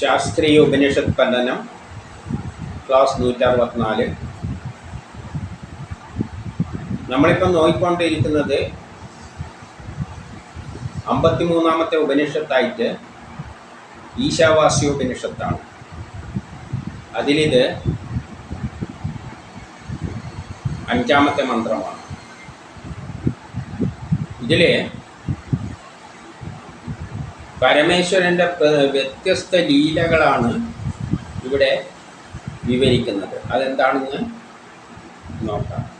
ശാസ്ത്രീയ ഉപനിഷത്ത് പഠനം ക്ലാസ് നൂറ്റി അറുപത്തിനാല് നമ്മളിപ്പം നോക്കിക്കൊണ്ടിരിക്കുന്നത് അമ്പത്തിമൂന്നാമത്തെ ഉപനിഷത്തായിട്ട് ഈശാവാസ്യ ഉപനിഷത്താണ്. അതിലിത് അഞ്ചാമത്തെ മന്ത്രമാണ്. ഇതിൽ പരമേശ്വരന്റെ പ്ര- വ്യത്യസ്ത ലീലകളാണ് ഇവിടെ വിവരിക്കുന്നത്. അതെന്താണെന്ന് നോക്കാം.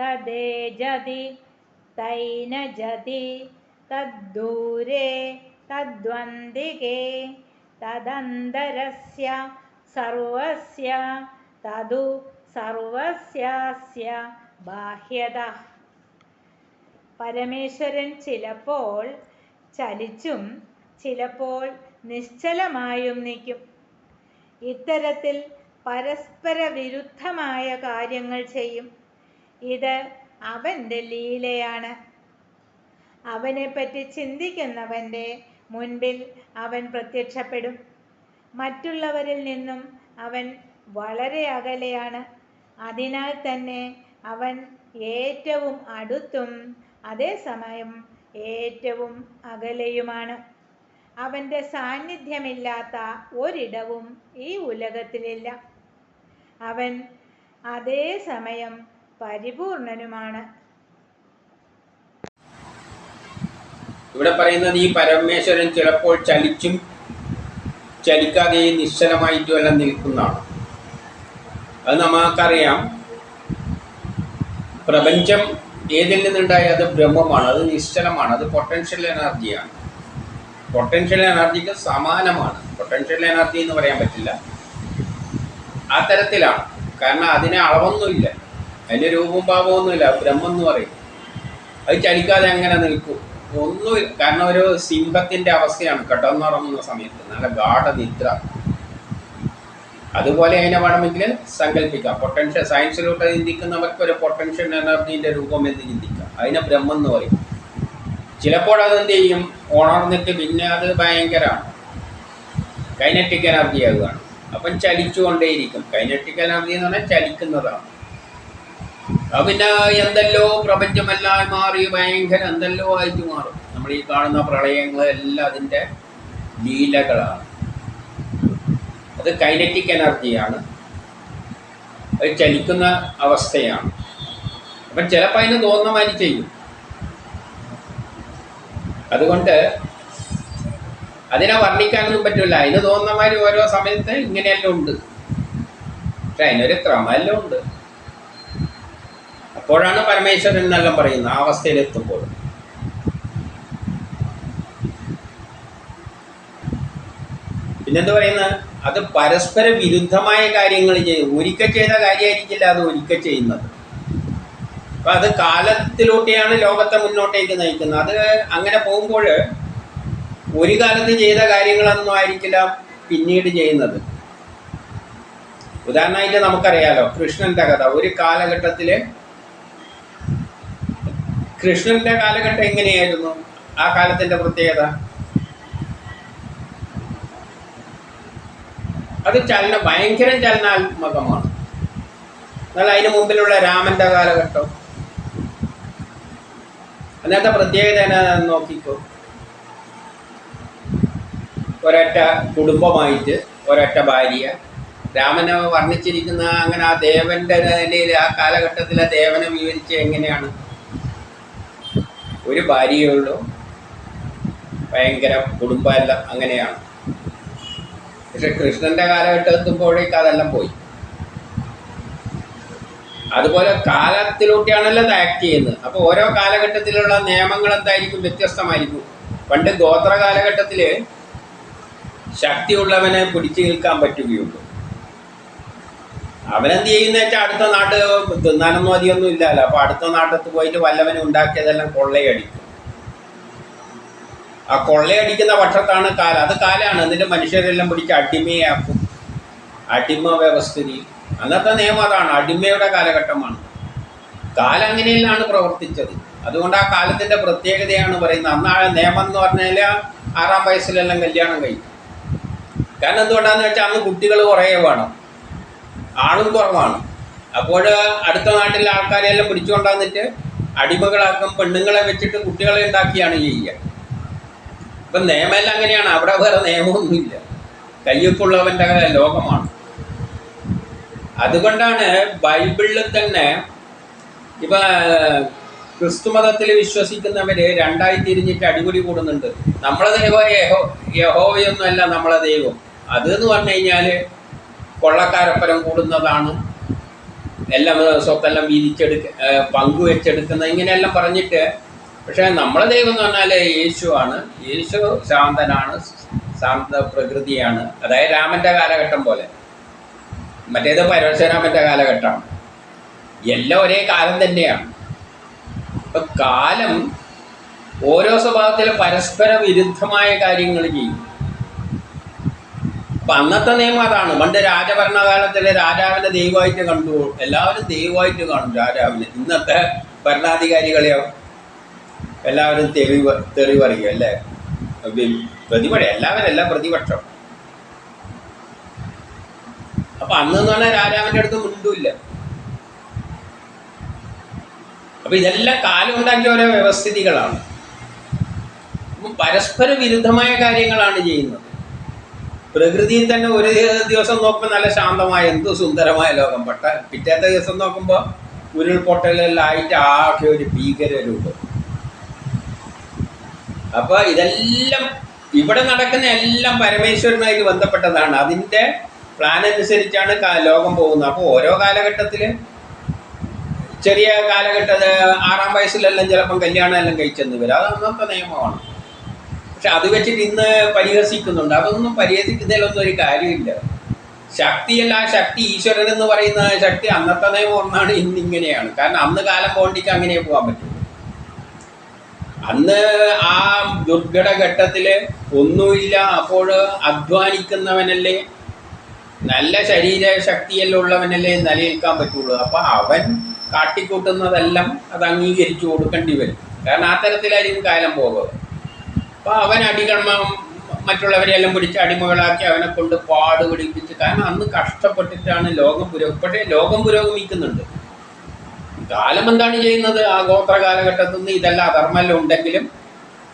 തദ്ദേജതി തൈനജതി തദ്ദൂരെ തദ്വന്ദികേ തദന്തരസ്യ സർവസ്യ തദു സർവസ്യാസ്യ ബാഹ്യത. പരമേശ്വരൻ ചിലപ്പോൾ ചലിച്ചും ചിലപ്പോൾ നിശ്ചലമായും നിൽക്കും. ഇത്തരത്തിൽ പരസ്പര വിരുദ്ധമായ കാര്യങ്ങൾ ചെയ്യും. ഇത് അവന്റെ ലീലയാണ്. അവനെപ്പറ്റി ചിന്തിക്കുന്നവന്റെ മുൻപിൽ അവൻ പ്രത്യക്ഷപ്പെടും. മറ്റുള്ളവരിൽ നിന്നും അവൻ വളരെ അകലെയാണ്. അതിനാൽ തന്നെ അവൻ ഏറ്റവും അടുത്തും അതേസമയം ഏറ്റവും അകലെയുമാണ്. അവന്റെ സാന്നിധ്യമില്ലാത്ത ഒരിടവും ഈ ഉലകത്തിലില്ല. അവൻ അതേസമയം പരിപൂർണനുമാണ്. ഇവിടെ പറയുന്നത് ഈ പരമേശ്വരൻ ചിലപ്പോൾ ചലിച്ചും ചലിക്കാതെയും നിശ്ചലമായിട്ടും എല്ലാം നിൽക്കുന്നതാണ്. അത് നമുക്കറിയാം. പ്രപഞ്ചം ഏതിൽ നിന്നുണ്ടായ അത് ബ്രഹ്മമാണ് അത് നിശ്ചലമാണ് അത് പൊട്ടൻഷ്യൽ എനർജിയാണ് പൊട്ടൻഷ്യൽ എനർജിക്ക് സമാനമാണ്. പൊട്ടൻഷ്യൽ എനർജി എന്ന് പറയാൻ പറ്റില്ല. ആ തരത്തിലാണ്. കാരണം അതിന് അളവൊന്നുമില്ല. അതിന് രൂപവും ഭാവമൊന്നുമില്ല ബ്രഹ്മം എന്ന് പറയും. അത് ചലിക്കാതെ അങ്ങനെ നിൽക്കും. ഒന്നും കാരണം ഒരു സിംഹത്തിന്റെ അവസ്ഥയാണ്. കിടന്നുറങ്ങുന്ന സമയത്ത്. നല്ല ഗാഠനിദ്ര. അതുപോലെ അതിനെ വേണമെങ്കിൽ സങ്കല്പിക്കാം. പൊട്ടൻഷ്യൽ സയൻസിലോട്ട് ചിന്തിക്കുന്നവർക്ക് ഒരു പൊട്ടൻഷ്യൽ എനർജീന്റെ രൂപം എന്ന് ചിന്തിക്കാം. അതിനെ ബ്രഹ്മം എന്ന് പറയും. ചിലപ്പോൾ അത് എന്ത് ചെയ്യും? ഉണർന്നിട്ട് പിന്നെ അത് ഭയങ്കരമാണ്. കൈനറ്റിക് എനർജി ആകുകയാണ് അപ്പം ചലിച്ചുകൊണ്ടേയിരിക്കും. കൈനറ്റിക് എനർജി എന്ന് പറഞ്ഞാൽ ചലിക്കുന്നതാണ്. അത് പിന്നെ എന്തെല്ലോ പ്രപഞ്ചമെല്ലാം മാറി ഭയങ്കര എന്തെല്ലോ ആയിട്ട് മാറും. നമ്മൾ ഈ കാണുന്ന പ്രളയങ്ങളെല്ലാം അതിന്റെ ലീലകളാണ്. അത് കൈനറ്റിക് എനർജിയാണ് അത് ചലിക്കുന്ന അവസ്ഥയാണ്. അപ്പം ചിലപ്പോൾ അതിന് തോന്നുന്ന മാതിരി ചെയ്യും. അതുകൊണ്ട് അതിനെ വർണിക്കാനൊന്നും പറ്റില്ല അതിന് തോന്നുന്ന മാതിരി ഓരോ സമയത്ത് ഇങ്ങനെയെല്ലാം ഉണ്ട്. പക്ഷെ അതിനൊരു ക്രമമെല്ലാം ഉണ്ട്. അപ്പോഴാണ് പരമേശ്വരൻ എന്നെല്ലാം പറയുന്നത് ആ അവസ്ഥയിലെത്തുമ്പോൾ പിന്നെന്ത് പറയുന്നത്? അത് പരസ്പര വിരുദ്ധമായ കാര്യങ്ങൾ ചെയ്യും ഒരിക്കൽ ചെയ്ത കാര്യമായിരിക്കില്ല അത് ഒരിക്കൽ ചെയ്യുന്നത്. അപ്പൊ അത് കാലത്തിലൂടെയാണ് ലോകത്തെ മുന്നോട്ടേക്ക് നയിക്കുന്നത്. അത് അങ്ങനെ പോകുമ്പോൾ ഒരു കാലത്ത് ചെയ്ത കാര്യങ്ങളൊന്നും ആയിരിക്കില്ല പിന്നീട് ചെയ്യുന്നത്. ഉദാഹരണമായിട്ട് നമുക്കറിയാലോ കൃഷ്ണന്റെ കഥ. ഒരു കാലഘട്ടത്തിൽ കൃഷ്ണന്റെ കാലഘട്ടം എങ്ങനെയായിരുന്നു? ആ കാലത്തിന്റെ പ്രത്യേകത? അത് ചലന ഭയങ്കര ചലനാത്മകമാണ്. എന്നാൽ അതിന് മുമ്പിലുള്ള രാമന്റെ കാലഘട്ടം. അന്നത്തെ പ്രത്യേകത എന്നാ നോക്കിക്കോ. ഒരൊറ്റ കുടുംബമായിട്ട് ഒരൊറ്റ ഭാര്യ. രാമനെ വർണിച്ചിരിക്കുന്ന അങ്ങനെ ആ ദേവന്റെ നിലയിൽ ആ കാലഘട്ടത്തിലെ ദേവനെ വിവരിച്ച് എങ്ങനെയാണ്? ഒരു ഭാര്യയേ ഉള്ളൂ. ഭയങ്കര കുടുംബമെല്ലാം അങ്ങനെയാണ്. പക്ഷെ കൃഷ്ണന്റെ കാലഘട്ടം എത്തുമ്പോഴേക്ക് അതെല്ലാം പോയി. അതുപോലെ കാലത്തിലൂടെയാണല്ലോ അത് ആക്ട് ചെയ്യുന്നത്. അപ്പോൾ ഓരോ കാലഘട്ടത്തിലുള്ള നിയമങ്ങൾ എന്തായിരിക്കും? വ്യത്യസ്തമായിരിക്കും. പണ്ട് ഗോത്ര കാലഘട്ടത്തിൽ ശക്തിയുള്ളവനെ പിടിച്ചു നിൽക്കാൻ പറ്റുകയുള്ളൂ. അവനെന്ത് ചെയ്യുന്ന വെച്ചാൽ അടുത്ത നാട്ട് തിന്നാനൊന്നും അധികമൊന്നും ഇല്ലല്ലോ അപ്പൊ അടുത്ത നാട്ടത്ത് പോയിട്ട് വല്ലവനെ ഉണ്ടാക്കിയതെല്ലാം കൊള്ളയടിക്കും. ആ കൊള്ളയടിക്കുന്ന പക്ഷത്താണ് കാല അത് കാലാണ്. എന്നിട്ട് മനുഷ്യരെല്ലാം പിടിച്ച് അടിമയാക്കും അടിമ വ്യവസ്ഥിതി. അന്നത്തെ നിയമം അതാണ്. അടിമയുടെ കാലഘട്ടമാണ്. കാലം അങ്ങനെയെല്ലാം പ്രവർത്തിച്ചത്. അതുകൊണ്ട് ആ കാലത്തിന്റെ പ്രത്യേകതയാണ് പറയുന്നത്. അന്ന് നിയമം എന്ന് പറഞ്ഞാൽ ആറാം വയസ്സിലെല്ലാം കല്യാണം കഴിക്കും. കാരണം എന്തുകൊണ്ടാന്ന് വെച്ചാൽ അന്ന് കുട്ടികൾ കുറേ വേണം. ആളും കുറവാണ്. അപ്പോൾ അടുത്ത നാട്ടിലെ ആൾക്കാരെല്ലാം പിടിച്ചുകൊണ്ടാന്നിട്ട് അടിമകളാക്കും പെണ്ണുങ്ങളെ വെച്ചിട്ട് കുട്ടികളെ ഉണ്ടാക്കിയാണ് ചെയ്യുക. ഇപ്പം നിയമമെല്ലാം അങ്ങനെയാണ്. അവിടെ വേറെ നിയമമൊന്നുമില്ല. കയ്യൊപ്പുള്ളവന്റെ ലോകമാണ്. അതുകൊണ്ടാണ് ബൈബിളിൽ തന്നെ ഇപ്പൊ ക്രിസ്തുമതത്തിൽ വിശ്വസിക്കുന്നവര് രണ്ടായി തിരിഞ്ഞിട്ട് അടിപൊളി കൂടുന്നുണ്ട്. നമ്മളെ ദൈവം യഹോ യഹോവയൊന്നുമല്ല നമ്മളെ ദൈവം. അത് എന്ന് പറഞ്ഞു കഴിഞ്ഞാൽ കൊള്ളക്കാരപ്പരം കൂടുന്നതാണ്. എല്ലാം സ്വത്തെല്ലാം വീതിച്ചെടുക്ക പങ്കുവെച്ചെടുക്കുന്ന ഇങ്ങനെയെല്ലാം പറഞ്ഞിട്ട് പക്ഷേ നമ്മളെ ദൈവം എന്ന് പറഞ്ഞാൽ യേശുവാണ്. യേശു ശാന്തനാണ് ശാന്ത പ്രകൃതിയാണ് അതായത് രാമന്റെ കാലഘട്ടം പോലെ. മറ്റേത് പരശുരാമന്റെ കാലഘട്ടമാണ്. എല്ലാം ഒരേ കാലം തന്നെയാണ്. ഇപ്പൊ കാലം ഓരോ സ്വഭാവത്തിലും പരസ്പര വിരുദ്ധമായ കാര്യങ്ങൾ ചെയ്യും. അപ്പൊ അന്നത്തെ നിയമം അതാണ്. പണ്ട് രാജഭരണകാലത്തിലെ രാജാവിനെ ദൈവമായിട്ട് കണ്ടു. എല്ലാവരും ദൈവമായിട്ട് കാണും രാജാവിനെ. ഇന്നത്തെ ഭരണാധികാരികളെയോ എല്ലാവരും തെളിവ് പറയും അല്ലേ? പ്രതിപക്ഷ എല്ലാവരും എല്ലാം പ്രതിപക്ഷം. അപ്പൊ അന്നെന്ന് പറഞ്ഞാൽ രാജാവിന്റെ അടുത്ത് മുണ്ടുമില്ല. അപ്പൊ ഇതെല്ലാം കാലം ഉണ്ടാക്കിയ ഓരോ വ്യവസ്ഥിതികളാണ്. പരസ്പര വിരുദ്ധമായ കാര്യങ്ങളാണ് ചെയ്യുന്നത്. പ്രകൃതിയിൽ തന്നെ ഒരു ദിവസം നോക്കുമ്പോൾ നല്ല ശാന്തമായ എന്തോ സുന്ദരമായ ലോകം. പെട്ട പിറ്റേത്തെ ദിവസം നോക്കുമ്പോൾ ഉരുൾപൊട്ടലെല്ലാം ആയിട്ട് ആകെ ഒരു ഭീകര രൂപം അപ്പൊ ഇതെല്ലാം ഇവിടെ നടക്കുന്ന എല്ലാം പരമേശ്വരനായിട്ട് ബന്ധപ്പെട്ടതാണ്. അതിന്റെ പ്ലാൻ അനുസരിച്ചാണ് ലോകം പോകുന്നത്. അപ്പോൾ ഓരോ കാലഘട്ടത്തിൽ ചെറിയ കാലഘട്ടത്തിൽ ആറാം വയസ്സിലെല്ലാം ചിലപ്പം കല്യാണം എല്ലാം കഴിച്ചെന്ന് വരും. അത് നിയമമാണ്. പക്ഷെ അത് വെച്ചിട്ട് ഇന്ന് പരിഹസിക്കുന്നുണ്ട്. അതൊന്നും പരിഹസിക്കുന്നതിലൊന്നും ഒരു കാര്യമില്ല. ശക്തിയല്ല ആ ശക്തി ഈശ്വരൻ എന്ന് പറയുന്ന ശക്തി അന്നത്തെ നിയമം ഒന്നാണ് ഇന്നിങ്ങനെയാണ്. കാരണം അന്ന് കാലം പോണ്ടിക്ക് അങ്ങനെ പോകാൻ പറ്റും. അന്ന് ആ ദുർഘട ഘട്ടത്തിൽ ഒന്നുമില്ല. അപ്പോൾ അധ്വാനിക്കുന്നവനല്ലേ? നല്ല ശരീര ശക്തിയെല്ലാം ഉള്ളവനല്ലേ നിലനിൽക്കാൻ പറ്റുള്ളൂ. അപ്പോൾ അവൻ കാട്ടിക്കൂട്ടുന്നതെല്ലാം അത് അംഗീകരിച്ചു കൊടുക്കേണ്ടി വരും. കാരണം ആ തരത്തിലായിരിക്കും കാലം പോകുന്നത് അപ്പോൾ അവൻ അടികർമ്മം മറ്റുള്ളവരെയെല്ലാം പിടിച്ച് അടിമകളാക്കി അവനെ കൊണ്ട് പാട് പിടിപ്പിച്ച് കാരണം അന്ന് കഷ്ടപ്പെട്ടിട്ടാണ് ലോകം പുരോ പക്ഷേ ലോകം പുരോഗമിക്കുന്നുണ്ട്. കാലം എന്താണ് ചെയ്യുന്നത്? ആ ഗോത്ര കാലഘട്ടത്തിൽ നിന്ന് ഇതെല്ലാം അധർമ്മമെല്ലാം ഉണ്ടെങ്കിലും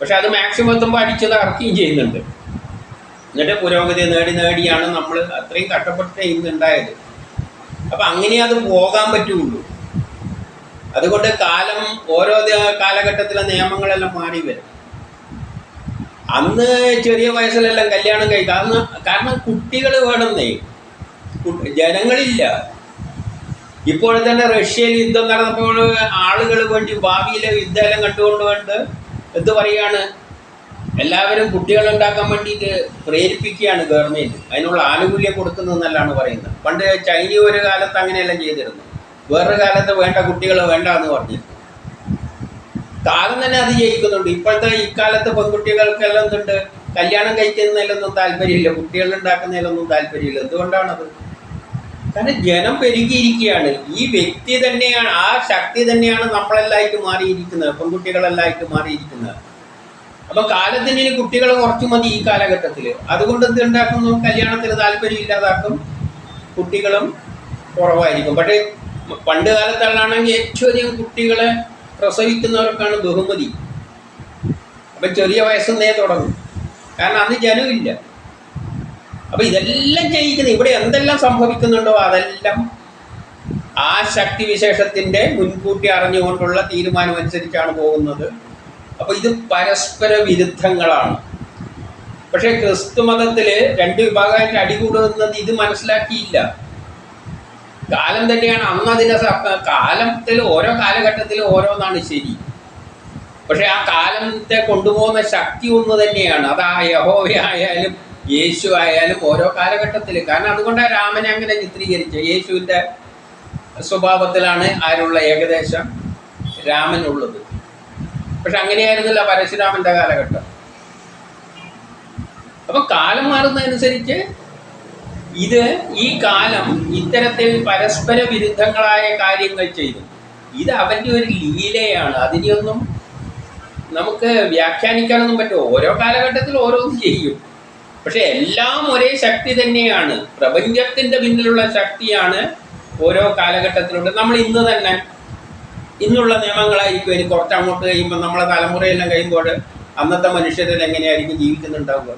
പക്ഷെ അത് മാക്സിമം എത്തുമ്പോൾ അടിച്ചു തകർക്കുകയും ചെയ്യുന്നുണ്ട്. എന്നിട്ട് പുരോഗതി നേടി നേടിയാണ് നമ്മൾ അത്രയും കഷ്ടപ്പെട്ട് ഇന്ന് ഉണ്ടായത്. അപ്പൊ അങ്ങനെ അത് പോകാൻ പറ്റുള്ളൂ. അതുകൊണ്ട് കാലം ഓരോ കാലഘട്ടത്തിലെ നിയമങ്ങളെല്ലാം മാറി വരും. അന്ന് ചെറിയ വയസ്സിലെല്ലാം കല്യാണം കഴിക്കാം അന്ന് കാരണം കുട്ടികൾ വേണമെന്നേ ജനങ്ങളില്ല. ഇപ്പോൾ തന്നെ റഷ്യയിൽ യുദ്ധം നടന്നപ്പോൾ ആളുകൾ വേണ്ടി ഭാവിയിലെ യുദ്ധമെല്ലാം കണ്ടുകൊണ്ട് കണ്ട് എന്ത് പറയാണ്? എല്ലാവരും കുട്ടികൾ ഉണ്ടാക്കാൻ വേണ്ടിയിട്ട് പ്രേരിപ്പിക്കുകയാണ് ഗവൺമെന്റ് അതിനുള്ള ആനുകൂല്യം കൊടുക്കുന്നതെന്നല്ലാണ് പറയുന്നത്. പണ്ട് ചൈന ഒരു കാലത്ത് അങ്ങനെയെല്ലാം ചെയ്തിരുന്നു. വേറൊരു കാലത്ത് വേണ്ട കുട്ടികൾ വേണ്ട എന്ന് പറഞ്ഞിരുന്നു. കാലം തന്നെ അത് ജയിക്കുന്നുണ്ട്. ഇപ്പോഴത്തെ ഇക്കാലത്ത് പെൺകുട്ടികൾക്കെല്ലാം എന്തുണ്ട്? കല്യാണം കഴിക്കുന്നതിലൊന്നും താല്പര്യമില്ല. കുട്ടികൾ ഉണ്ടാക്കുന്നതിലൊന്നും താല്പര്യമില്ല. എന്തുകൊണ്ടാണത്? കാരണം ജനം പെരുകിയിരിക്കുകയാണ്. ഈ വ്യക്തി തന്നെയാണ് ആ ശക്തി തന്നെയാണ് നമ്മളെല്ലായിട്ട് മാറിയിരിക്കുന്നത് പെൺകുട്ടികളെല്ലായിട്ട് മാറിയിരിക്കുന്നത്. അപ്പൊ കാലത്തിന് ഇനി കുട്ടികൾ കുറച്ചു മതി ഈ കാലഘട്ടത്തിൽ അതുകൊണ്ട് എന്ത് ഉണ്ടാക്കുന്നു? കല്യാണത്തിന് താല്പര്യം ഇല്ലാതാക്കും. കുട്ടികളും കുറവായിരിക്കും. പക്ഷേ പണ്ട് കാലത്താണെങ്കിൽ ഏറ്റവും അധികം കുട്ടികളെ പ്രസവിക്കുന്നവർക്കാണ് ബഹുമതി. അപ്പൊ ചെറിയ വയസ്സെന്നേ തുടങ്ങും. കാരണം അന്ന് ജനമില്ല അപ്പൊ ഇതെല്ലാം ചെയ്യിക്കുന്നത് ഇവിടെ എന്തെല്ലാം സംഭവിക്കുന്നുണ്ടോ അതെല്ലാം ആ ശക്തി വിശേഷത്തിന്റെ മുൻകൂട്ടി അറിഞ്ഞുകൊണ്ടുള്ള തീരുമാനം അനുസരിച്ചാണ് പോകുന്നത്. അപ്പോൾ ഇത് പരസ്പര വിരുദ്ധങ്ങളാണ്. പക്ഷേ ക്രിസ്തു മതത്തിൽ രണ്ട് വിഭാഗമായിട്ട് അടികൂടുന്നത് ഇത് മനസ്സിലാക്കിയില്ല. കാലം തന്നെയാണ് അന്ന് അതിനെ കാലത്തിൽ ഓരോ കാലഘട്ടത്തിൽ ഓരോന്നാണ് ശരി. പക്ഷേ ആ കാലത്തെ കൊണ്ടുപോകുന്ന ശക്തി ഒന്ന് തന്നെയാണ്. അത് ആ യഹോവ ആയാലും യേശു ആയാലും ഓരോ കാലഘട്ടത്തിൽ കാരണം അതുകൊണ്ടാണ് രാമനെ അങ്ങനെ ചിത്രീകരിച്ചത്. യേശുവിന്റെ സ്വഭാവത്തിലാണ് ആരുള്ള ഏകദേശം രാമനുള്ളത്. പക്ഷെ അങ്ങനെയായിരുന്നില്ല പരശുരാമന്റെ കാലഘട്ടം. അപ്പൊ കാലം മാറുന്നതനുസരിച്ച് ഇത് ഈ കാലം ഇത്തരത്തിൽ പരസ്പര വിരുദ്ധങ്ങളായ കാര്യങ്ങൾ ചെയ്തു. ഇത് അവന്റെ ഒരു ലീലയാണ്. അതിനെയൊന്നും നമുക്ക് വ്യാഖ്യാനിക്കാനൊന്നും പറ്റുമോ ഓരോ കാലഘട്ടത്തിൽ ഓരോന്നും ചെയ്യും. പക്ഷെ എല്ലാം ഒരേ ശക്തി തന്നെയാണ്. പ്രപഞ്ചത്തിന്റെ പിന്നിലുള്ള ശക്തിയാണ് ഓരോ കാലഘട്ടത്തിലുണ്ട്. നമ്മൾ ഇന്ന് തന്നെ ഇന്നുള്ള നിയമങ്ങളായിരിക്കും ഇനി കുറച്ചങ്ങോട്ട് കഴിയുമ്പോൾ നമ്മളെ തലമുറയെല്ലാം കഴിയുമ്പോൾ അന്നത്തെ മനുഷ്യരിൽ എങ്ങനെയായിരിക്കും ജീവിക്കുന്നുണ്ടാവുക?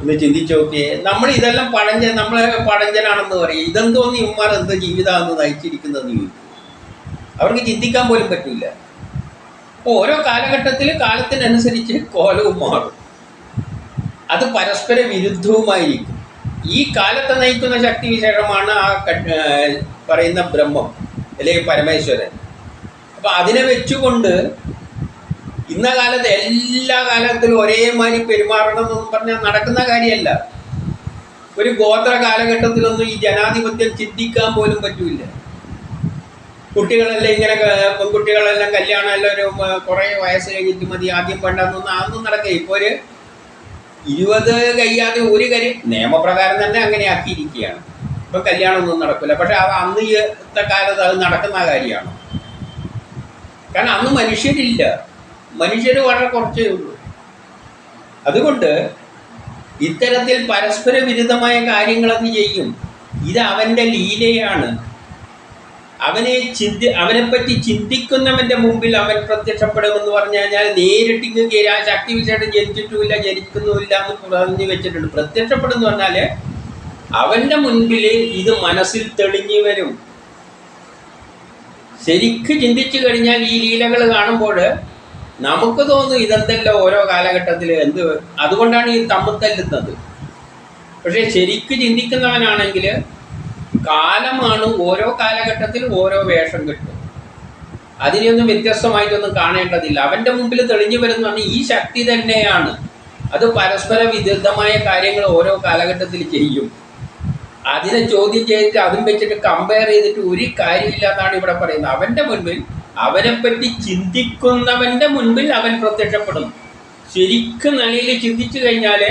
ഒന്ന് ചിന്തിച്ചു നോക്കിയേ. നമ്മൾ ഇതെല്ലാം പഴഞ്ചൻ നമ്മളെ പഴഞ്ചനാണെന്ന് പറയും. ഇതെന്തോന്ന് ഇവന്മാർ എന്ത് ജീവിതമാണെന്ന് നയിച്ചിരിക്കുന്നതെന്ന് ചോദിക്കും അവർക്ക് ചിന്തിക്കാൻ പോലും പറ്റില്ല. അപ്പോൾ ഓരോ കാലഘട്ടത്തിൽ കാലത്തിനനുസരിച്ച് കോലവും മാറും. അത് പരസ്പര വിരുദ്ധവുമായിരിക്കും. ഈ കാലത്തെ നയിക്കുന്ന ശക്തി വിശേഷമാണ് ആ പറയുന്ന ബ്രഹ്മം അല്ലെങ്കിൽ പരമേശ്വരൻ. അപ്പൊ അതിനെ വെച്ചുകൊണ്ട് ഇന്ന കാലത്ത് എല്ലാ കാലത്തിലും ഒരേമാതിരി പെരുമാറണം എന്നൊന്നും പറഞ്ഞാൽ നടക്കുന്ന കാര്യമല്ല. ഒരു ഗോത്ര കാലഘട്ടത്തിലൊന്നും ഈ ജനാധിപത്യം ചിന്തിക്കാൻ പോലും പറ്റൂല കുട്ടികളെല്ലാം ഇങ്ങനെ പെൺകുട്ടികളെല്ലാം കല്യാണം എല്ലാം ഒരു കുറേ വയസ്സ് കഴിഞ്ഞിട്ട് മതി ആദ്യം പണ്ടെന്നൊന്നും അതൊന്നും നടക്കില്ല. ഇപ്പോൾ ഒരു ഇരുപത് കഴിയാതെ ഒരു കാര്യം നിയമപ്രകാരം തന്നെ അങ്ങനെ ആക്കിയിരിക്കുകയാണ്. ഇപ്പം കല്യാണമൊന്നും നടക്കില്ല പക്ഷെ അത് അന്ന് ഇത്ത കാലത്ത് അത് നടക്കുന്ന കാര്യമാണ്. കാരണം അന്ന് മനുഷ്യരില്ല. മനുഷ്യർ വളരെ കുറച്ചേ ഉള്ളൂ. അതുകൊണ്ട് ഇത്തരത്തിൽ പരസ്പര വിരുദ്ധമായ കാര്യങ്ങളൊക്കെ ചെയ്യും. ഇത് അവന്റെ ലീലയാണ്. അവനെ ചിന്തി അവനെപ്പറ്റി ചിന്തിക്കുന്നവന്റെ മുമ്പിൽ അവൻ പ്രത്യക്ഷപ്പെടുമെന്ന് പറഞ്ഞു കഴിഞ്ഞാൽ നേരിട്ട് ആ ശക്തി വിശേഷം ജനിച്ചിട്ടുമില്ല ജനിക്കുന്നുമില്ല എന്ന് പറഞ്ഞു വെച്ചിട്ടുണ്ട്. പ്രത്യക്ഷപ്പെടുന്നു പറഞ്ഞാൽ അവന്റെ മുൻപിൽ ഇത് മനസ്സിൽ തെളിഞ്ഞു വരും. ശരിക്ക് ചിന്തിച്ചു കഴിഞ്ഞാൽ ഈ ലീലകൾ കാണുമ്പോൾ നമുക്ക് തോന്നും ഇതെന്തല്ലോ ഓരോ കാലഘട്ടത്തിൽ എന്ത് അതുകൊണ്ടാണ് ഈ തമ്മിൽ തല്ലുന്നത്. പക്ഷെ ശരിക്ക് ചിന്തിക്കുന്നവനാണെങ്കിൽ കാലമാണ് ഓരോ കാലഘട്ടത്തിൽ ഓരോ വേഷം കിട്ടും അതിനെയൊന്നും വ്യത്യസ്തമായിട്ടൊന്നും കാണേണ്ടതില്ല. അവന്റെ മുമ്പിൽ തെളിഞ്ഞു വരുന്നതാണ് ഈ ശക്തി തന്നെയാണ്. അത് പരസ്പര വിരുദ്ധമായ കാര്യങ്ങൾ ഓരോ കാലഘട്ടത്തിൽ ചെയ്യും. അതിനെ ചോദ്യം ചെയ്തിട്ട് അതും വെച്ചിട്ട് കമ്പയർ ചെയ്തിട്ട് ഒരു കാര്യമില്ല എന്നാണ് ഇവിടെ പറയുന്നത്. അവന്റെ മുൻപിൽ അവനെപ്പറ്റി ചിന്തിക്കുന്നവന്റെ മുൻപിൽ അവൻ പ്രത്യക്ഷപ്പെടും ശരിക്കും നിലയിൽ ചിന്തിച്ചു കഴിഞ്ഞാൽ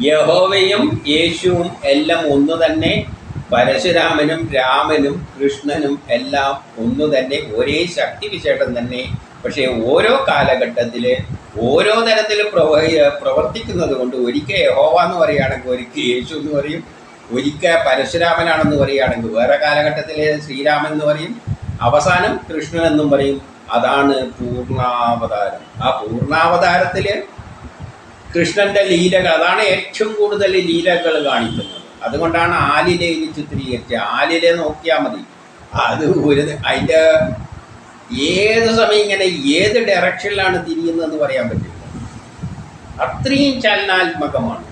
യഹോവയും യേശുവും എല്ലാം ഒന്ന് തന്നെ. പരശുരാമനും രാമനും കൃഷ്ണനും എല്ലാം ഒന്ന് തന്നെ. ഒരേ ശക്തി വിശേഷം തന്നെ. പക്ഷേ ഓരോ കാലഘട്ടത്തിൽ ഓരോ തരത്തിൽ പ്രവ പ്രവർത്തിക്കുന്നത് കൊണ്ട് ഒരിക്കൽ യഹോവ എന്ന് പറയുകയാണെങ്കിൽ ഒരിക്കൽ യേശു എന്ന് പറയും. ഒരിക്കൽ പരശുരാമനാണെന്ന് പറയുകയാണെങ്കിൽ വേറെ കാലഘട്ടത്തിൽ ശ്രീരാമൻ എന്ന് പറയും. അവസാനം കൃഷ്ണൻ എന്നും പറയും. അതാണ് പൂർണാവതാരം ആ പൂർണാവതാരത്തിൽ കൃഷ്ണന്റെ ലീലകൾ. അതാണ് ഏറ്റവും കൂടുതൽ ലീലകൾ കാണിക്കുന്നത്. അതുകൊണ്ടാണ് ആലിലയിൽ ചിത്രീകരിച്ചത്. ആലിലെ നോക്കിയാൽ മതി. അത് ഒരു അതിന്റെ ഏത് സമയം ഇങ്ങനെ ഏത് ഡയറക്ഷനിലാണ് തിരിയുന്നതെന്ന് പറയാൻ പറ്റില്ല. അത്രയും ചലനാത്മകമാണ്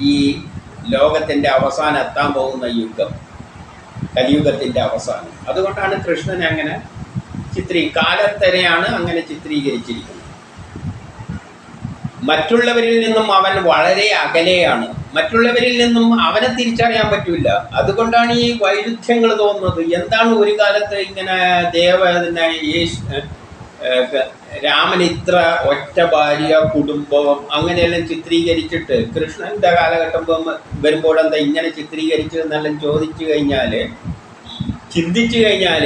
ഈ ലോകത്തിന്റെ അവസാനം എത്താൻ പോകുന്ന യുഗം. കലിയുഗത്തിന്റെ അവസാനം. അതുകൊണ്ടാണ് കൃഷ്ണൻ അങ്ങനെ ചിത്രീ കാലത്തനെയാണ് അങ്ങനെ ചിത്രീകരിച്ചിരിക്കുന്നത്. മറ്റുള്ളവരിൽ നിന്നും അവൻ വളരെ അകലെയാണ്. മറ്റുള്ളവരിൽ നിന്നും അവനെ തിരിച്ചറിയാൻ പറ്റില്ല അതുകൊണ്ടാണ് ഈ വൈരുദ്ധ്യങ്ങൾ തോന്നുന്നത്. എന്താണ് ഒരു കാലത്ത് ഇങ്ങനെ ദേവ യേശു രാമൻ ഇത്ര ഒറ്റ ഭാര്യ കുടുംബം അങ്ങനെയെല്ലാം ചിത്രീകരിച്ചിട്ട് കൃഷ്ണന്റെ കാലഘട്ടം വരുമ്പോൾ എന്താ ഇങ്ങനെ ചിത്രീകരിച്ചു എന്നെല്ലാം ചോദിച്ചു കഴിഞ്ഞാൽ ചിന്തിച്ചു കഴിഞ്ഞാൽ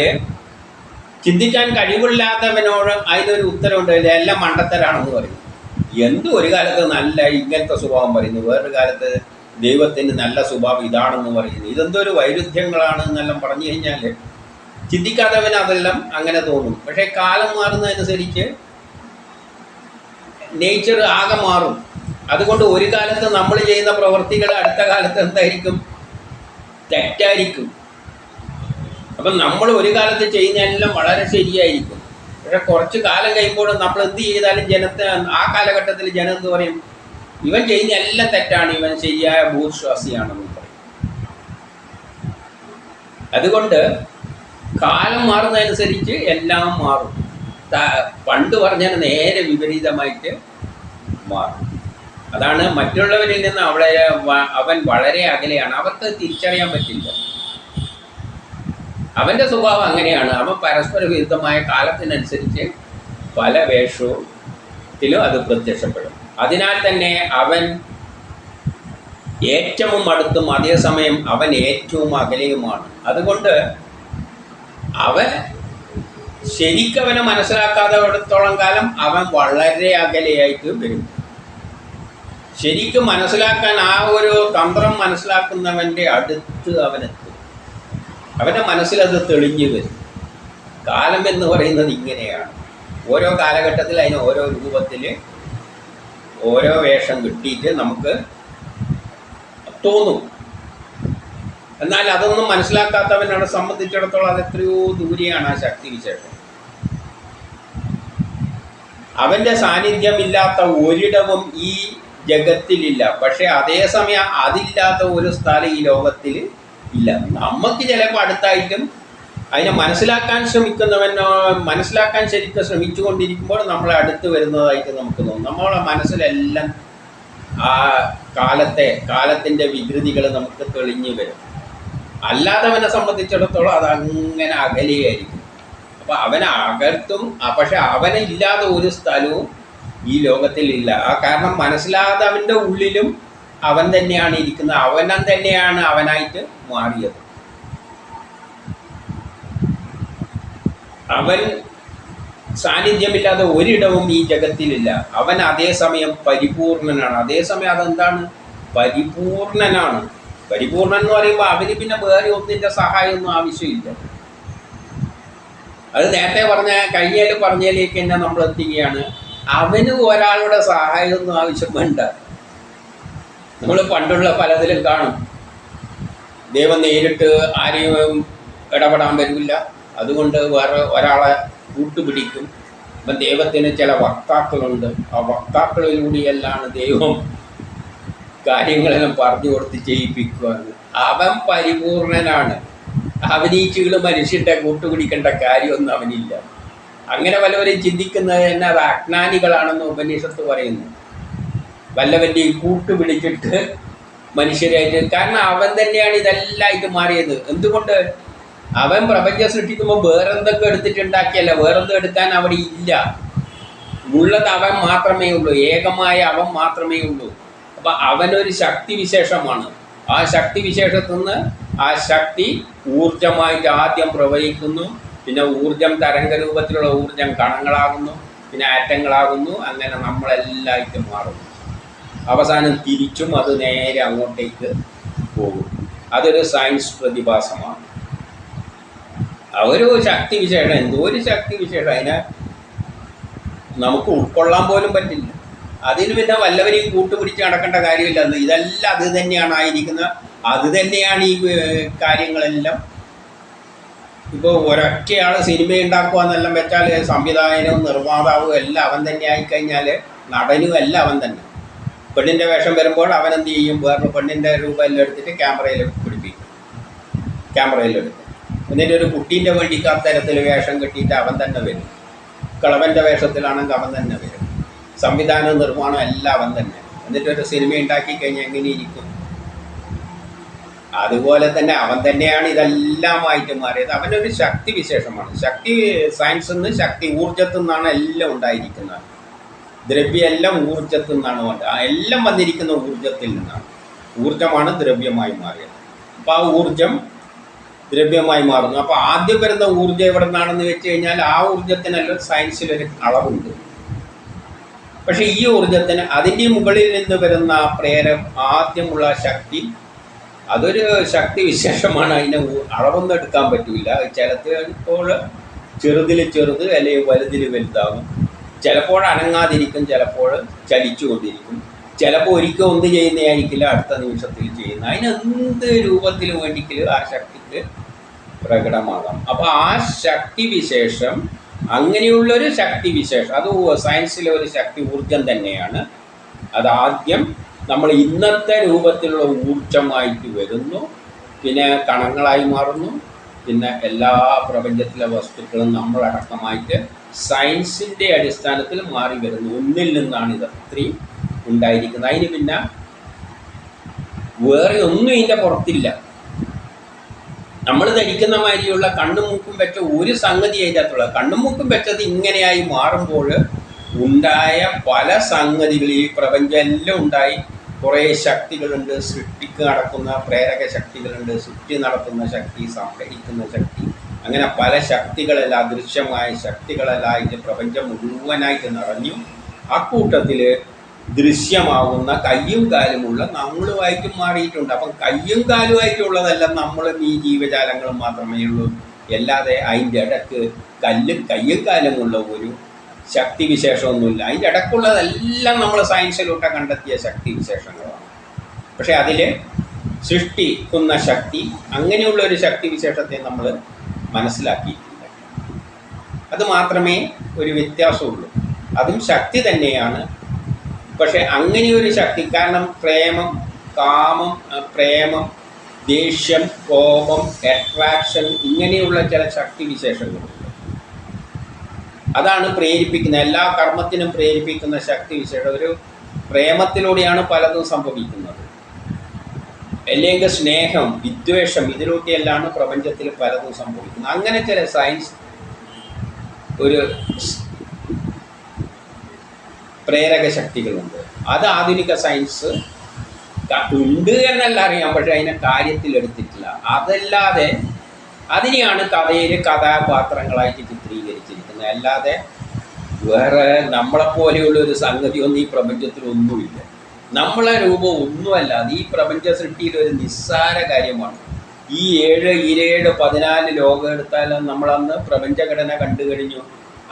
ചിന്തിക്കാൻ കഴിവില്ലാത്തവനോട് അതിനൊരു ഉത്തരവുണ്ട്. എല്ലാം മണ്ടത്തരാണെന്ന് പറയും. എന്ത് ഒരു കാലത്ത് നല്ല ഇങ്ങനത്തെ സ്വഭാവം പറയുന്നു? വേറൊരു കാലത്ത് ദൈവത്തിന് നല്ല സ്വഭാവം ഇതാണെന്ന് പറയുന്നു. ഇതെന്തൊരു വൈരുദ്ധ്യങ്ങളാണ് എന്നെല്ലാം പറഞ്ഞു കഴിഞ്ഞാൽ ചിന്തിക്കാത്തവന് അതെല്ലാം അങ്ങനെ തോന്നും. പക്ഷേ കാലം മാറുന്നതനുസരിച്ച് നേച്ചർ ആകെ മാറും. അതുകൊണ്ട് ഒരു കാലത്ത് നമ്മൾ ചെയ്യുന്ന പ്രവൃത്തികൾ അടുത്ത കാലത്ത് എന്തായിരിക്കും? തെറ്റായിരിക്കും. അപ്പം നമ്മൾ ഒരു കാലത്ത് ചെയ്യുന്നതെല്ലാം വളരെ ശരിയായിരിക്കും. പക്ഷെ കുറച്ച് കാലം കഴിയുമ്പോൾ നമ്മൾ എന്ത് ചെയ്താലും ജനത്തെ ആ കാലഘട്ടത്തിൽ ജനം എന്ന് പറയും? ഇവൻ ചെയ്യുന്ന എല്ലാം തെറ്റാണ് ഇവൻ ശരിയായ ഭൂശ്വാസിയാണെന്ന് പറയും. അതുകൊണ്ട് കാലം മാറുന്നതനുസരിച്ച് എല്ലാം മാറും. പണ്ട് പറഞ്ഞാൽ നേരെ വിപരീതമായിട്ട് മാറും. അതാണ് മറ്റുള്ളവരിൽ നിന്ന് അവളെ അവൻ വളരെ അകലെയാണ്. അവർക്ക് തിരിച്ചറിയാൻ പറ്റില്ല. അവന്റെ സ്വഭാവം അങ്ങനെയാണ്. അവൻ പരസ്പര വിരുദ്ധമായ കാലത്തിനനുസരിച്ച് പല വേഷത്തിലും അത് പ്രത്യക്ഷപ്പെടും. അതിനാൽ തന്നെ അവൻ ഏറ്റവും അടുത്തും അതേസമയം അവൻ ഏറ്റവും അകലെയുമാണ്. അതുകൊണ്ട് അവൻ ശരിക്കവനെ മനസ്സിലാക്കാത്തടത്തോളം കാലം അവൻ വളരെ അകലെയായിട്ട് വരും. ശരിക്കും മനസ്സിലാക്കാൻ ആ ഒരു തന്ത്രം മനസ്സിലാക്കുന്നവന്റെ അടുത്ത് അവനെത്തും അവന്റെ മനസ്സിലത് തെളിഞ്ഞു വരും. കാലം എന്ന് പറയുന്നത് ഇങ്ങനെയാണ്. ഓരോ കാലഘട്ടത്തിൽ അതിന് ഓരോ രൂപത്തിൽ ഓരോ വേഷം കിട്ടിയിട്ട് നമുക്ക് തോന്നും. എന്നാൽ അതൊന്നും മനസ്സിലാക്കാത്തവനെ സംബന്ധിച്ചിടത്തോളം അത് എത്രയോ ദൂരെയാണ് ആ ശക്തി വിശേഷം. അവന്റെ സാന്നിധ്യമില്ലാത്ത ഒരിടവും ഈ ജഗത്തിലില്ല. പക്ഷെ അതേസമയം അതില്ലാത്ത ഒരു സ്ഥലം ഈ ലോകത്തിൽ ഇല്ല. നമുക്ക് ചിലപ്പോൾ അടുത്തായിട്ടും അതിനെ മനസ്സിലാക്കാൻ ശ്രമിക്കുന്നവൻ മനസ്സിലാക്കാൻ ശരിക്കും ശ്രമിച്ചുകൊണ്ടിരിക്കുമ്പോൾ നമ്മളെ അടുത്ത് വരുന്നതായിട്ട് നമുക്ക് തോന്നും നമ്മളെ മനസ്സിലെല്ലാം ആ കാലത്തെ കാലത്തിന്റെ വികൃതികൾ നമുക്ക് തെളിഞ്ഞു വരും. അല്ലാത്തവനെ സംബന്ധിച്ചിടത്തോളം അതങ്ങനെ അകലെയായിരിക്കും. അപ്പോൾ അവനെ അകർത്തും പക്ഷെ അവനെ ഇല്ലാതെ ഒരു സ്ഥലവും ഈ ലോകത്തിൽ ഇല്ല ആ കാരണം മനസ്സിലാതെ അവന്റെ ഉള്ളിലും അവൻ തന്നെയാണ് ഇരിക്കുന്നത്. അവനം തന്നെയാണ് അവനായിട്ട് മാറിയത്. അവൻ സാന്നിധ്യമില്ലാതെ ഒരിടവും ഈ ജഗത്തിലില്ല. അവൻ അതേസമയം പരിപൂർണനാണ്. അതേസമയം അതെന്താണ്? പരിപൂർണനാണ്. പരിപൂർണൻ എന്ന് പറയുമ്പോൾ അവന് പിന്നെ വേറെ ഒന്നിന്റെ സഹായമൊന്നും ആവശ്യമില്ല. അത് നേരത്തെ പറഞ്ഞ കഴിഞ്ഞാലും പറഞ്ഞതിലേക്ക് തന്നെ നമ്മൾ എത്തുകയാണ് അവന് ഒരാളുടെ സഹായമൊന്നും ആവശ്യം വേണ്ട. നമ്മൾ പണ്ടുള്ള പലതിലും കാണും. ദൈവം നേരിട്ട് ആരെയും ഇടപെടാൻ വരില്ല. അതുകൊണ്ട് വേറെ ഒരാളെ കൂട്ടുപിടിക്കും. അപ്പം ദൈവത്തിന് ചില വക്താക്കളുണ്ട്. ആ വക്താക്കളിലൂടെയെല്ലാം ദൈവം കാര്യങ്ങളെല്ലാം പറഞ്ഞു കൊടുത്ത് ചെയ്യിപ്പിക്കുക അവൻ പരിപൂർണനാണ്. അവനീച്ചുകൾ മനുഷ്യന്റെ കൂട്ടുപിടിക്കേണ്ട കാര്യമൊന്നും അവനില്ല. അങ്ങനെ പലവരും ചിന്തിക്കുന്നത് തന്നെ അത് അജ്ഞാനികളാണെന്ന് ഉപനിഷത്ത് പറയുന്നു. വല്ലവന്റെയും കൂട്ടുപിടിച്ചിട്ട് മനുഷ്യരായിട്ട് കാരണം അവൻ തന്നെയാണ് ഇതെല്ലാം ഇത് മാറിയത്. എന്തുകൊണ്ട്? അവൻ പ്രപഞ്ചം സൃഷ്ടിക്കുമ്പോൾ വേറെന്തൊക്കെ എടുത്തിട്ടുണ്ടാക്കിയല്ല. വേറെന്തും എടുക്കാൻ അവിടെ ഇല്ല. ഉള്ളത് അവൻ മാത്രമേ ഉള്ളൂ. ഏകമായ അവൻ മാത്രമേ ഉള്ളൂ. അപ്പൊ അവനൊരു ശക്തി വിശേഷമാണ്. ആ ശക്തി വിശേഷത്തിൽ നിന്ന് ആ ശക്തി ഊർജമായിട്ട് ആദ്യം പ്രവഹിക്കുന്നു. പിന്നെ ഊർജം തരംഗ രൂപത്തിലുള്ള ഊർജം കണങ്ങളാകുന്നു. പിന്നെ ആറ്റങ്ങളാകുന്നു. അങ്ങനെ നമ്മളെല്ലായിട്ടും മാറുന്നു. അവസാനം തിരിച്ചും അത് നേരെ അങ്ങോട്ടേക്ക് പോകും. അതൊരു സയൻസ് പ്രതിഭാസമാണ്. അവരു ശക്തി വിശേഷം എന്തോ ഒരു ശക്തി വിശേഷം അതിനെ നമുക്ക് ഉൾക്കൊള്ളാൻ പോലും പറ്റില്ല. അതിന് പിന്നെ വല്ലവരെയും കൂട്ടുപിടിച്ച് നടക്കേണ്ട കാര്യമില്ല. ഇതെല്ലാം അത് തന്നെയാണ് ആയിരിക്കുന്ന അത് തന്നെയാണ് ഈ കാര്യങ്ങളെല്ലാം. ഇപ്പോൾ ഒരൊറ്റയാൾ സിനിമ ഉണ്ടാക്കുക എന്നെല്ലാം വെച്ചാൽ സംവിധായകനും നിർമ്മാതാവും എല്ലാം അവൻ തന്നെ ആയിക്കഴിഞ്ഞാൽ നടനും എല്ലാം അവൻ തന്നെ. പെണ്ണിന്റെ വേഷം വരുമ്പോൾ അവൻ എന്ത് ചെയ്യും? വേറൊരു പെണ്ണിന്റെ രൂപമെല്ലാം എടുത്തിട്ട് ക്യാമറയിൽ പിടിപ്പിക്കും. ക്യാമറയിലെടുക്കും എന്നിട്ട് ഒരു കുട്ടീന്റെ വേണ്ടിക്ക് അത്തരത്തിൽ വേഷം കെട്ടിയിട്ട് അവൻ തന്നെ വരും. കിളവന്റെ വേഷത്തിലാണെങ്കിൽ അവൻ തന്നെ വരും. സംവിധാന നിർമ്മാണം എല്ലാം അവൻ തന്നെ. എന്നിട്ട് ഒരു സിനിമ ഉണ്ടാക്കി കഴിഞ്ഞാൽ എങ്ങനെ ഇരിക്കും? അതുപോലെ തന്നെ അവൻ തന്നെയാണ് ഇതെല്ലാമായിട്ട് മാറിയത്. അവനൊരു ശക്തി വിശേഷമാണ്. ശക്തി സയൻസിൽ നിന്ന് ശക്തി ഊർജത്തിൽ നിന്നാണ് എല്ലാം ഉണ്ടായിരിക്കുന്നത്. ദ്രവ്യം എല്ലാം ഊർജത്തിൽ നിന്നാണ് വേണ്ടത് ആ എല്ലാം വന്നിരിക്കുന്ന ഊർജത്തിൽ നിന്നാണ്. ഊർജമാണ് ദ്രവ്യമായി മാറിയത്. അപ്പോൾ ആ ഊർജം ദ്രവ്യമായി മാറുന്നു. അപ്പോൾ ആദ്യം വരുന്ന ഊർജം എവിടെ നിന്നാണെന്ന് വെച്ച് കഴിഞ്ഞാൽ ആ ഊർജത്തിനെല്ലാം സയൻസിലൊരു അളവുണ്ട്. പക്ഷേ ഈ ഊർജത്തിന് അതിന്റെ മുകളിൽ നിന്ന് വരുന്ന പ്രേരം ആദ്യമുള്ള ശക്തി അതൊരു ശക്തി വിശേഷമാണ്. അതിനെ അളവൊന്നും എടുക്കാൻ പറ്റില്ല ചിലപ്പോൾ ചെറുതിൽ ചെറുത് അല്ലെങ്കിൽ വലുതിൽ വലുതാകും ചിലപ്പോൾ അനങ്ങാതിരിക്കും ചിലപ്പോൾ ചലിച്ചുകൊണ്ടിരിക്കും. ചിലപ്പോൾ ഒരിക്കൽ ഒന്ന് ചെയ്യുന്നതായിരിക്കില്ല അടുത്ത നിമിഷത്തിൽ ചെയ്യുന്ന. അതിന് എന്ത് രൂപത്തിൽ വേണ്ടിക്കലും ആ ശക്തിക്ക് പ്രകടമാകാം. അപ്പോൾ ആ ശക്തി വിശേഷം അങ്ങനെയുള്ളൊരു ശക്തി വിശേഷം അത് സയൻസിലെ ഒരു ശക്തി ഊർജം തന്നെയാണ്. അതാദ്യം നമ്മൾ ഇന്നത്തെ രൂപത്തിലുള്ള ഊർജമായിട്ട് വരുന്നു പിന്നെ കണങ്ങളായി മാറുന്നു പിന്നെ എല്ലാ പ്രപഞ്ചത്തിലെ വസ്തുക്കളും നമ്മളടക്കമായിട്ട് സയൻസിന്റെ അടിസ്ഥാനത്തിൽ മാറി വരുന്നു. ഒന്നിൽ നിന്നാണ് ഇത് അത്രയും ഉണ്ടായിരിക്കുന്നത്. അതിന് പിന്നെ വേറെ ഒന്നും ഇതിന്റെ പുറത്തില്ല. നമ്മൾ ധരിക്കുന്ന മാതിരിയുള്ള കണ്ണും മൂക്കും വെച്ച ഒരു സംഗതി അതിനകത്തുള്ള. കണ്ണും മൂക്കും വെച്ചത് ഇങ്ങനെയായി മാറുമ്പോൾ ഉണ്ടായ പല സംഗതികൾ ഈ പ്രപഞ്ചം എല്ലാം ഉണ്ടായി കുറേ ശക്തികളുണ്ട്. സൃഷ്ടിക്ക് നടക്കുന്ന പ്രേരക ശക്തികളുണ്ട്. സൃഷ്ടി നടത്തുന്ന ശക്തി സംഗ്രഹിക്കുന്ന ശക്തി അങ്ങനെ പല ശക്തികളെല്ലാം അദൃശ്യമായ ഇതിന്റെ പ്രപഞ്ചം മുഴുവനായിട്ട് നിറഞ്ഞു. അക്കൂട്ടത്തിൽ ദൃശ്യമാകുന്ന കയ്യും കാലുമുള്ള നമ്മളുമായിട്ടും മാറിയിട്ടുണ്ട്. അപ്പം കയ്യും കാലുമായിട്ടുള്ളതല്ല നമ്മളും ഈ ജീവജാലങ്ങളും മാത്രമേ ഉള്ളൂ. അല്ലാതെ അതിന്റെ ഇടയ്ക്ക് കല്ലും കയ്യും കാലുമുള്ള ഒരു ശക്തി വിശേഷമൊന്നുമില്ല അതിന്റെ ഇടക്കുള്ളതെല്ലാം നമ്മൾ സയൻസിലൂടെ കണ്ടെത്തിയ ശക്തി വിശേഷങ്ങളാണ് പക്ഷേ അതിൽ സൃഷ്ടിക്കുന്ന ശക്തി അങ്ങനെയുള്ള ഒരു ശക്തി വിശേഷത്തെ നമ്മൾ മനസ്സിലാക്കിയിട്ടില്ല. അത് മാത്രമേ ഒരു വ്യത്യാസമുള്ളൂ. അതും ശക്തി തന്നെയാണ്. പക്ഷെ അങ്ങനെ ഒരു ശക്തി കാരണം പ്രേമം കാമം പ്രേമം ദേഷ്യം കോപം അട്രാക്ഷൻ ഇങ്ങനെയുള്ള ചില ശക്തി വിശേഷങ്ങളുണ്ട് അതാണ് പ്രേരിപ്പിക്കുന്ന എല്ലാ കർമ്മത്തിനും പ്രേരിപ്പിക്കുന്ന ശക്തി വിശേഷം ഒരു പ്രേമത്തിലൂടെയാണ് പലതും സംഭവിക്കുന്നത്. അല്ലെങ്കിൽ സ്നേഹം വിദ്വേഷം ഇതിലൂടെയെല്ലാം പ്രപഞ്ചത്തിൽ പലതും സംഭവിക്കുന്നത്. അങ്ങനെ ചില സയൻസ് ഒരു പ്രേരക ശക്തികളുണ്ട്. അത് ആധുനിക സയൻസ് ഉണ്ട് എന്നല്ല അറിയാം പക്ഷെ അതിനെ കാര്യത്തിലെടുത്തിട്ടില്ല. അതല്ലാതെ അതിനെയാണ് കഥയിൽ കഥാപാത്രങ്ങളായിട്ട് ചിത്രീകരിച്ചിരിക്കുന്നത് അല്ലാതെ വേറെ നമ്മളെപ്പോലെയുള്ള ഒരു സംഗതി ഒന്നും ഈ പ്രപഞ്ചത്തിൽ ഒന്നുമില്ല. നമ്മളെ രൂപം ഒന്നുമല്ല. അത് ഈ പ്രപഞ്ച സൃഷ്ടിയിൽ ഒരു നിസ്സാര കാര്യമാണ്. ഈ ഏഴ് ഇരേഴ് പതിനാല് ലോകം എടുത്താലും നമ്മളന്ന് പ്രപഞ്ചഘടന കണ്ടു കഴിഞ്ഞു.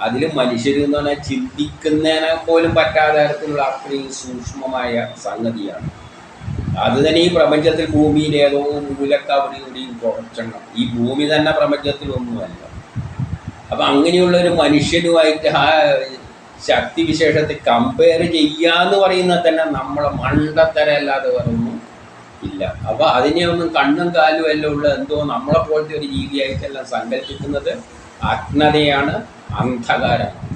അതിൽ മനുഷ്യർ എന്ന് പറഞ്ഞാൽ ചിന്തിക്കുന്നതിനെ പോലും പറ്റാത്ത തരത്തിലുള്ള അത്രയും സൂക്ഷ്മമായ സംഗതിയാണ്. അത് തന്നെ ഈ പ്രപഞ്ചത്തിൽ ഭൂമിയിൽ ഏതോ മൂലക്കവിടെയും കുറച്ചെണ്ണം. ഈ ഭൂമി തന്നെ പ്രപഞ്ചത്തിൽ ഒന്നുമല്ല. അപ്പം അങ്ങനെയുള്ള ഒരു മനുഷ്യനുമായിട്ട് ആ ശക്തി വിശേഷത്തെ കമ്പയർ ചെയ്യാന്ന് പറയുന്നത് തന്നെ നമ്മളെ മണ്ടത്തരല്ലാതെ വേറൊന്നും ഇല്ല. അപ്പോൾ അതിനെ ഒന്നും കണ്ണും കാലും എല്ലാം ഉള്ള എന്തോ നമ്മളെ പോലത്തെ ഒരു ജീവിയായിട്ടെല്ലാം സങ്കല്പിക്കുന്നത് അജ്ഞതയാണ് അന്ധകാരമാണ്.